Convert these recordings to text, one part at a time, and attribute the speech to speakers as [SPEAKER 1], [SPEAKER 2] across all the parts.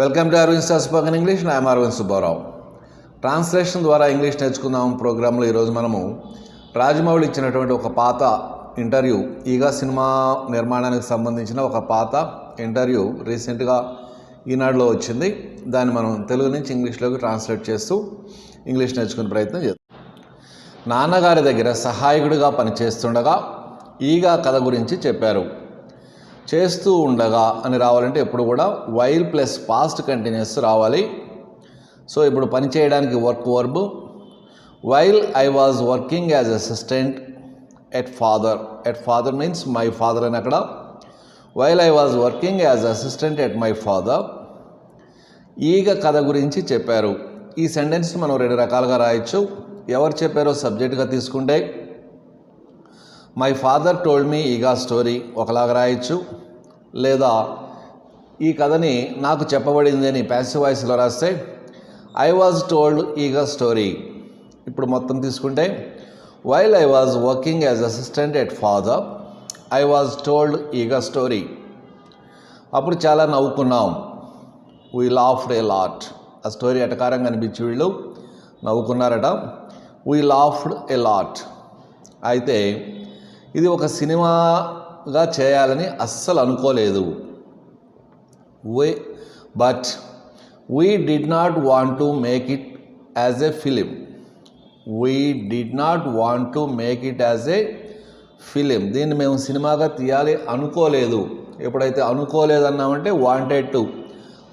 [SPEAKER 1] Welcome to Aravind star spoken English నా Aravind Subbarao translation ద్వారా English నేర్చుకుందాం ప్రోగ్రాంలో ఈరోజు మనము రాజమౌళి ఇచ్చినటువంటి ఒక పాత ఇంటర్వ్యూ ఈగా సినిమా నిర్మాణానికి సంబంధించిన ఒక పాత ఇంటర్వ్యూ రీసెంట్గా ఈనాడులో వచ్చింది. దాన్ని మనం తెలుగు నుంచి ఇంగ్లీష్లోకి ట్రాన్స్లేట్ చేస్తూ ఇంగ్లీష్ నేర్చుకునే ప్రయత్నం చేద్దాం. నాన్నగారి దగ్గర సహాయకుడిగా పనిచేస్తుండగా ఈగా కథ గురించి చెప్పారు. చేస్తూ ఉండగా అని రావాలంటే ఎప్పుడు కూడా వైల్ ప్లస్ పాస్ట్ కంటిన్యూస్ రావాలి. సో ఇప్పుడు పని చేయడానికి work verb while I was working as assistant at father at father means my father అని అక్కడ. While I was working as assistant at my father Eega కథ గురించి చెప్పారు. ఈ సెంటెన్స్ మనం రెండు రకాలుగా రాయొచ్చు. ఎవరు చెప్పారో సబ్జెక్ట్గా తీసుకుంటే మై ఫాదర్ టోల్డ్ మీ ఈగా స్టోరీ ఒకలాగా రాయొచ్చు. లేదా ఈ కథని నాకు చెప్పబడింది అని ప్యాసివ్ వాయిస్లో రాస్తే I was told Eega story ఇప్పుడు మొత్తం తీసుకుంటే while I was working as assistant at father I was told Eega story అప్పుడు చాలా నవ్వుకున్నాం. వీ లాఫ్డ్ ఏ లాట్ ఆ స్టోరీ ఎటకారంగా అనిపించి వీళ్ళు? నవ్వుకున్నారట. వీ లాఫ్డ్ ఏ లాట్ అయితే ఇది ఒక సినిమాగా చేయాలని అస్సలు అనుకోలేదు. Way but we did not want to make it as a film we did not want to make it as a film దీన్ని మేము సినిమాగా తీయాలి అనుకోలేదు. ఎప్పుడైతే అనుకోలేదన్నామంటే వాంటెడ్ టు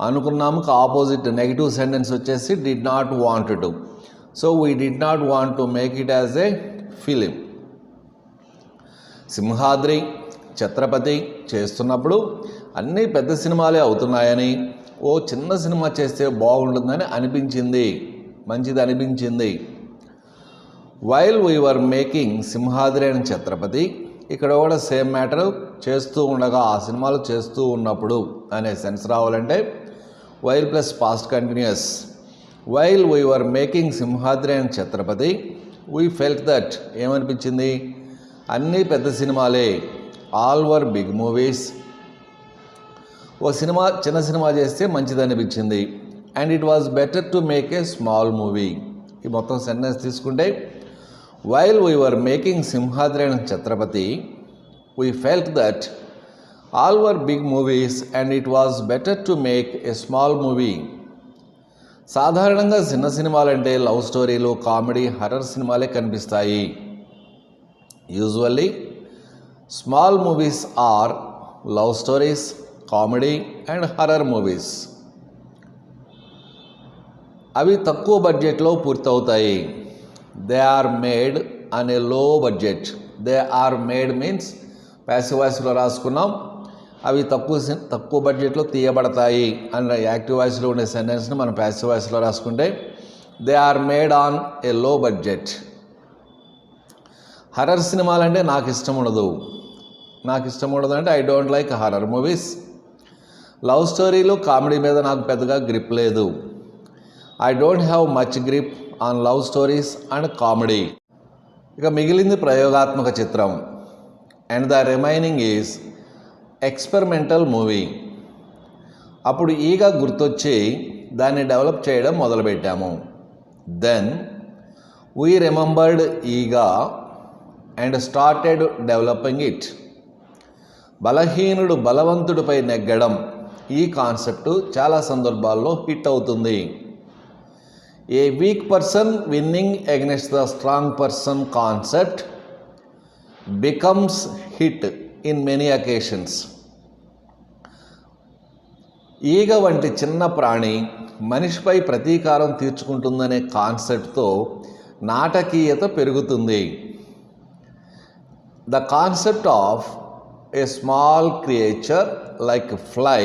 [SPEAKER 1] అనుకున్నాము ఆపోజిట్ నెగిటివ్ సెంటెన్స్ వచ్చేసి did not want to so we did not want to make it as a film Simhadri Chhatrapati చేస్తున్నప్పుడు అన్నీ పెద్ద సినిమాలే అవుతున్నాయని ఓ చిన్న సినిమా చేస్తే బాగుంటుందని అనిపించింది. మంచిది అనిపించింది. While we are making Simhadri and Chatrapati ఇక్కడ కూడా సేమ్ మ్యాటర్ చేస్తూ ఉండగా ఆ సినిమాలు చేస్తూ ఉన్నప్పుడు అనే సెన్స్ రావాలంటే while plus past continuous while we are making Simhadri and Chatrapati we felt that ఏమనిపించింది? అన్నీ పెద్ద సినిమాలే. All were big movies. ఓ సినిమా చిన్న సినిమా చేస్తే మంచిది అనిపించింది and it was better to make a small movie. ఈ మొత్తం సెంటెన్స్ తీసుకుంటే while we were making Simhadri and Chatrapati we felt that all were big movies and it was better to make a small movie సాధారణంగా చిన్న సినిమాలంటే love స్టోరీలు comedy horror సినిమాలే కనిపిస్తాయి. Usually small movies are love stories comedy and horror movies అవి తక్కువ బడ్జెట్లో పూర్తవుతాయి. దే ఆర్ మేడ్ అనే low budget they are made means passive వాయిస్లో రాసుకున్నాం. అవి తక్కువ తక్కువ బడ్జెట్లో తీయబడతాయి అని యాక్టివ్ వాయిస్లో ఉండే సెంటెన్స్ని మనం ప్యాసివ్ వాయిస్లో రాసుకుంటే they are made on a low budget horror సినిమాలు అంటే నాకు ఇష్టం ఉండదు నాకు ఇష్టం ఉండదు అంటే I don't like horror movies love స్టోరీలు కామెడీ మీద నాకు పెద్దగా గ్రిప్ లేదు. I don't have much grip on love stories and comedy ఇక మిగిలింది ప్రయోగాత్మక చిత్రం. And the remaining is experimental movie అప్పుడు ఈగా గుర్తొచ్చి దాన్ని డెవలప్ చేయడం మొదలుపెట్టాము. Then we remembered Eega and started developing it బలహీనుడు బలవంతుడిపై నెగ్గడం ఈ కాన్సెప్ట్ చాలా సందర్భాల్లో హిట్ అవుతుంది. A weak person winning against the strong person concept becomes hit in many occasions Eega వంటి చిన్న ప్రాణి మనిషిపై ప్రతీకారం తీర్చుకుంటుందనే కాన్సెప్ట్తో నాటకీయత పెరుగుతుంది. The concept of a small creature like fly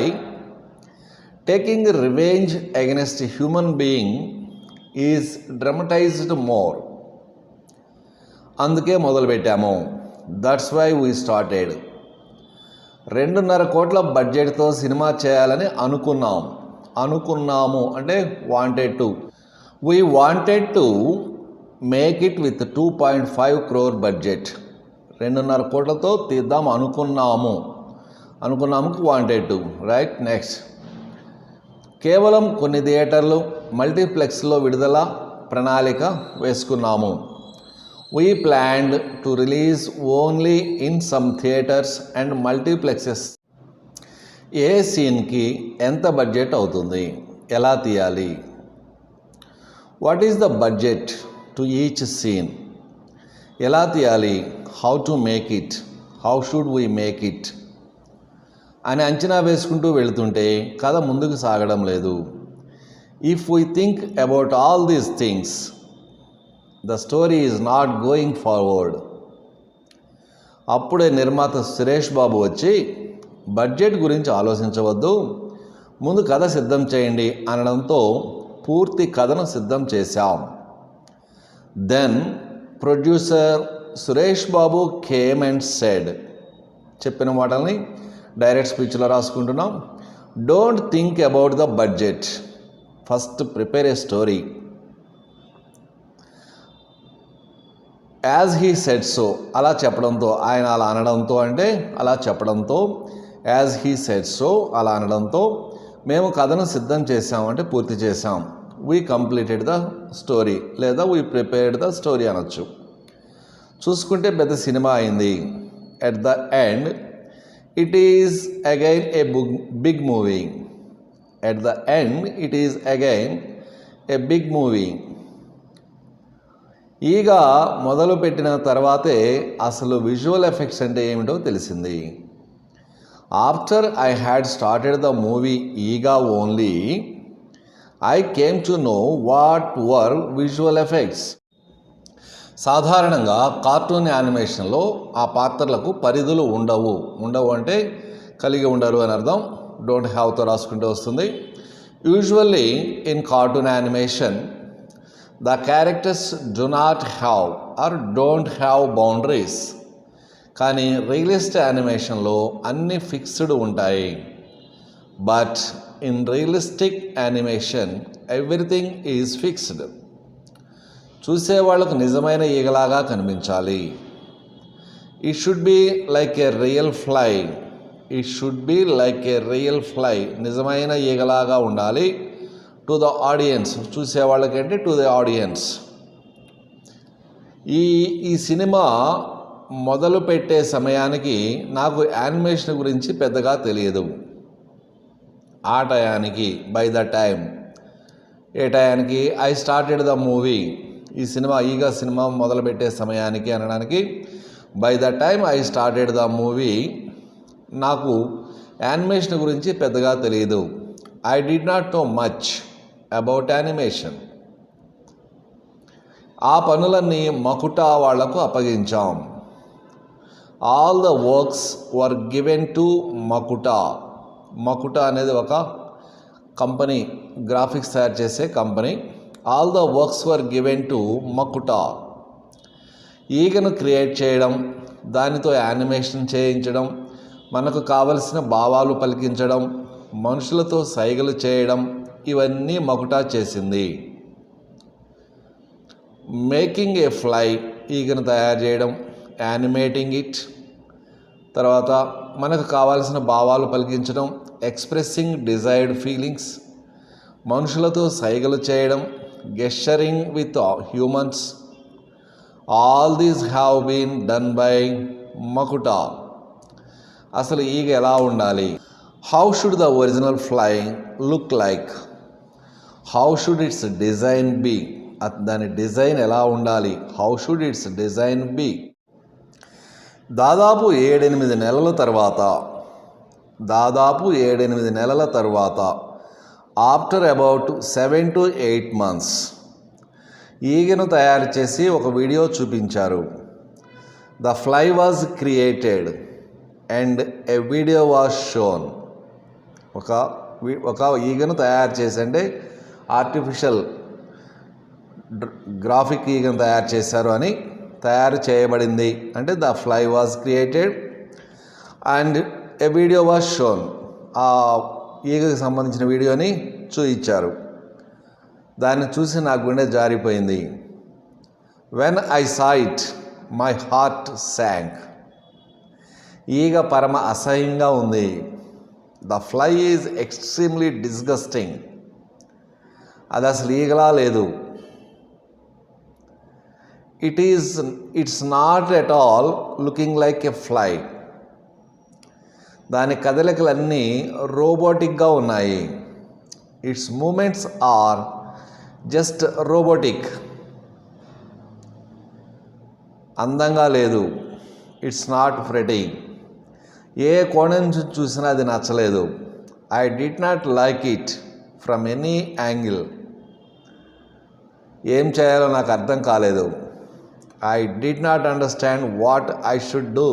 [SPEAKER 1] taking revenge against human being is dramatized more అందుకే మొదలుపెట్టాము. That's why we started రెండున్నర కోట్ల బడ్జెట్తో సినిమా చేయాలని అనుకున్నాం. అనుకున్నాము అంటే wanted to we wanted to make it with two point five crore budget రెండున్నర కోట్లతో తీద్దాం అనుకున్నాము. అనుకున్నాము వాంటెడ్ టు రైట్ నెక్స్ట్ కేవలం కొన్ని థియేటర్లు మల్టీప్లెక్స్లో విడుదల ప్రణాళిక వేసుకున్నాము. We planned to release only in some theatres and multiplexes ఏ సీన్కి ఎంత బడ్జెట్ అవుతుంది? ఎలా తీయాలి? What is the budget to each scene ఎలా తీయాలి? How to make it how should we make it అని అంచనా వేసుకుంటూ వెళుతుంటే కథ ముందుకు సాగడం లేదు. If we think about all these things the story is not going forward అప్పుడే నిర్మాత సురేష్ బాబు వచ్చి బడ్జెట్ గురించి ఆలోచించవద్దు ముందు కథ సిద్ధం చేయండి అనడంతో పూర్తి కథను సిద్ధం చేశాం. Then producer Suresh Babu came and said చెప్పిన మాటల్ని డైరెక్ట్ స్పీచ్లో రాసుకుంటున్నాం. Don't think about the budget first prepare a story as he said so అలా చెప్పడంతో ఆయన అలా అనడంతో అంటే అలా చెప్పడంతో యాజ్ హీ సెట్ సో అలా అనడంతో మేము కథను సిద్ధం చేసాం అంటే పూర్తి చేసాం వీ కంప్లీటెడ్ ద స్టోరీ లేదా వీ ప్రిపేర్డ్ ద స్టోరీ అనొచ్చు. చూసుకుంటే పెద్ద సినిమా అయింది. At the end it is again a bug big movie at the end it is again a big movie Eega మొదలుపెట్టిన తర్వాతే అసలు విజువల్ ఎఫెక్ట్స్ అంటే ఏమిటో తెలిసింది. After I had started the movie Eega only I came to know what were visual effects సాధారణంగా cartoon యానిమేషన్లో ఆ పాత్రలకు పరిధులు ఉండవు. ఉండవు అంటే కలిగి ఉండరు అని అర్థం. డోంట్ హ్యావ్తో రాసుకుంటూ వస్తుంది. Usually in cartoon animation the characters do not have or don't have boundaries. కానీ రియలిస్ట్ యానిమేషన్లో అన్ని ఫిక్స్డ్ ఉంటాయి. But in realistic animation everything is fixed. చూసేవాళ్ళకు నిజమైన ఈగలాగా కనిపించాలి. He should be like a real fly he should be like a real fly నిజమైన ఈగలాగా ఉండాలి. టు ద ఆడియన్స్ చూసేవాళ్ళకంటే? టు ద ఆడియన్స్ ఈ ఈ సినిమా మొదలు పెట్టే సమయానికి నాకు యానిమేషన్ గురించి పెద్దగా తెలియదు. ఆ టయానికి బై ద టైం ఏ టయానికి? ఐ స్టార్టెడ్ ద మూవీ ఈ సినిమా ఈగ సినిమా మొదలుపెట్టే సమయానికి అనడానికి by the time I started the movie నాకు యానిమేషన్ గురించి పెద్దగా తెలియదు I did not know much about animation ఆ పనులన్నీ మకుటా వాళ్ళకు అప్పగించాం. All the works were given to Makuta. Makuta అనేది ఒక కంపెనీ గ్రాఫిక్స్ తయారు చేసే company. All the works were given to Makuta ఈగను create చేయడం దానితో యానిమేషన్ చేయించడం మనకు కావలసిన భావాలు పలికించడం మనుషులతో సైగలు చేయడం ఇవన్నీ మకుటా చేసింది మేకింగ్ ఏ ఫ్లై ఈగను తయారు చేయడం యానిమేటింగ్ ఇట్ తర్వాత మనకు కావాల్సిన భావాలు పలికించడం ఎక్స్ప్రెస్సింగ్ డిజైర్డ్ ఫీలింగ్స్ మనుషులతో సైగలు చేయడం gesturing with humans all these have been done by Makuta అసలు ఈగ ఎలా ఉండాలి? How should the original flying look like how should its design be దాని డిజైన్ ఎలా ఉండాలి? How should its design be దాదాపు ఏడెనిమిది నెలల తర్వాత దాదాపు ఏడెనిమిది నెలల తర్వాత after about seven to eight months. ఈగను తయారు చేసి ఒక వీడియో చూపించారు. The fly was created and a video was shown. ఒక ఒక ఈగను తయారు చేసి అంటే ఆర్టిఫిషియల్ గ్రాఫిక్ ఈగను తయారు చేశారు అని తయారు చేయబడింది. అంటే the fly was created and a video was shown. ఆ ఈగకు సంబంధించిన వీడియోని చూయించారు. దాన్ని చూసి నా గుండె జారిపోయింది. When I saw it my heart sank ఈగ పరమ అసహ్యంగా ఉంది. The fly is extremely disgusting అది అసలు ఈగలా లేదు. It is it's not at all looking like a fly దాని కదలికలన్నీ రోబోటిక్గా ఉన్నాయి. Its movements are just robotic అందంగా లేదు. ఇట్స్ నాట్ ఫ్రెటీ ఏ కోణం నుంచి చూసినా అది నచ్చలేదు. I did not like it from any angle ఏం చేయాలో నాకు అర్థం కాలేదు. I did not understand what I should do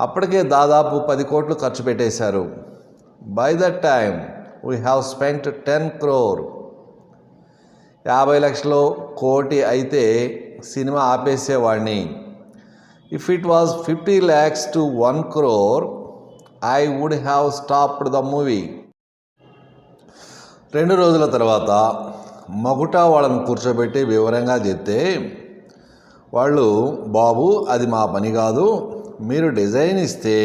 [SPEAKER 1] అప్పటికే దాదాపు పది కోట్లు ఖర్చు పెట్టేశారు. By that time we have spent ten crore యాభై లక్షలు కోటి అయితే cinema ఆపేసేవాడిని. If it was fifty lakhs to one crore I would have stopped the movie రెండు రోజుల తర్వాత మగుటా వాళ్ళని కూర్చోబెట్టి వివరంగా చెప్తే వాళ్ళు బాబు అది మా పని కాదు. మీరు డిజైన్ ఇస్తే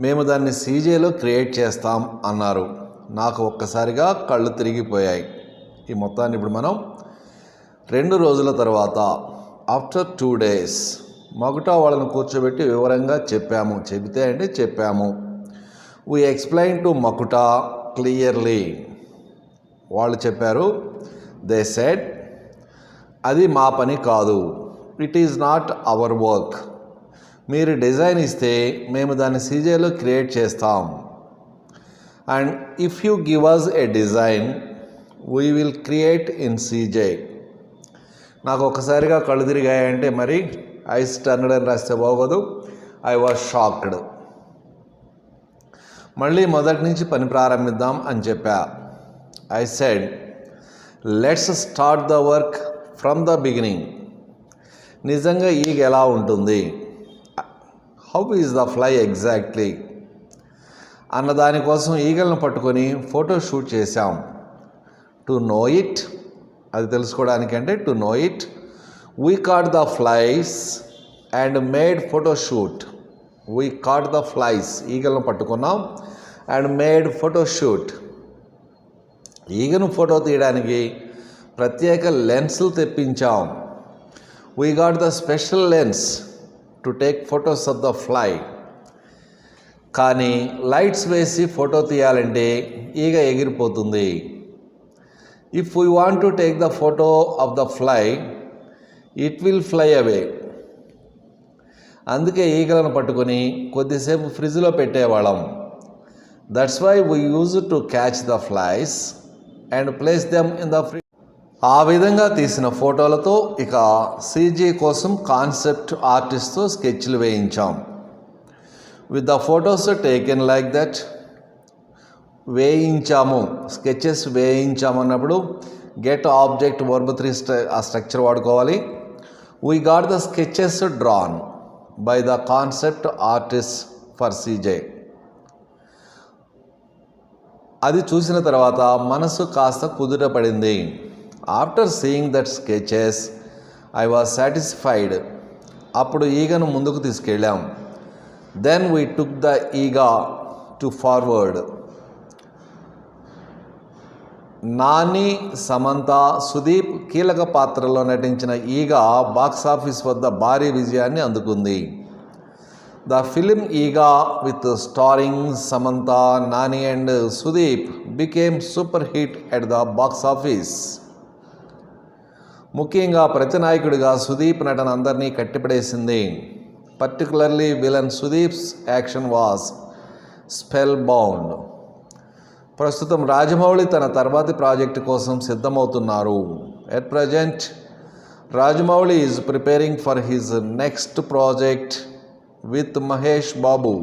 [SPEAKER 1] మేము దాన్ని సీజేలో క్రియేట్ చేస్తాం అన్నారు. నాకు ఒక్కసారిగా కళ్ళు తిరిగిపోయాయి. ఈ మొత్తాన్ని ఇప్పుడు మనం రెండు రోజుల తర్వాత ఆఫ్టర్ టూ డేస్ మగుటా వాళ్ళని కూర్చోబెట్టి వివరంగా చెప్పాము. చెబితే అంటే చెప్పాము. We explain to Makuta clearly వాళ్ళు చెప్పారు దే సెడ్ అది మా పని కాదు. It is not our work మీరు డిజైన్ ఇస్తే మేము దాన్ని సీజేలో క్రియేట్ చేస్తాం. And if you give us a design we will create in CG నాకు ఒకసారిగా కళ్ళు తిరిగాయంటే మరి ఐస్ టర్న్డ్ అని రాస్తే బాగోదు. ఐ వాజ్ షాక్డ్ మళ్ళీ మొదటి నుంచి పని ప్రారంభిద్దాం అని చెప్పా. I said let's start the work from the beginning నిజంగా ఈగ ఎలా ఉంటుంది. How is the fly exactly అన్న దానికోసం ఈగలను పట్టుకొని ఫోటో షూట్ చేశాం. టు నో ఇట్ అది తెలుసుకోవడానికంటే to know it we caught the flies and made photo shoot we caught the flies ఈగలను పట్టుకున్నాం అండ్ మేడ్ ఫోటో షూట్ ఈగను ఫోటో తీయడానికి ప్రత్యేక లెన్సులు తెప్పించాం. We got the special lens to take photos of the fly కానీ lights వేసి photo తీయాలంటే ఈగ ఎగిరిపోతుంది. If we want to take the photo of the fly it will fly away అందుకే ఈగలను పట్టుకొని కొద్దిసేపు ఫ్రిడ్జ్లో పెట్టేవాళ్ళం. That's why we use to catch the flies and place them in the fridge ఆ విధంగా తీసిన ఫోటోలతో ఇక సీజీ కోసం కాన్సెప్ట్ ఆర్టిస్ట్తో స్కెచ్లు వేయించాం. With the photos taken like that వేయించాము. Sketches వేయించామన్నప్పుడు గెట్ ఆబ్జెక్ట్ వర్బ్ త్రీ ఆ స్ట్రక్చర్ వాడుకోవాలి. We got the sketches drawn by the concept artist for CG అది చూసిన తర్వాత మనసు కాస్త కుదుట పడింది. After seeing that sketches I was satisfied అప్పుడు ఈగను ముందుకు తీసుకెళ్ళాం. Then we took the Eega to forward Nani Samantha Sudeep కీలక పాత్రలో నటించిన ఈగ బాక్సాఫీస్ వద్ద భారీ విజయాన్ని అందుకుంది. The film Eega with starring Samantha Nani and Sudeep became super hit at the box office ముఖ్యంగా ప్రతినాయకుడిగా సుదీప్ నటన అందరినీ కట్టిపడేసింది. Particularly villain Sudeep's action was spell bound ప్రస్తుతం రాజమౌళి తన తర్వాతి ప్రాజెక్టు కోసం సిద్ధమవుతున్నారు. At present Rajamouli is preparing for his next project with Mahesh Babu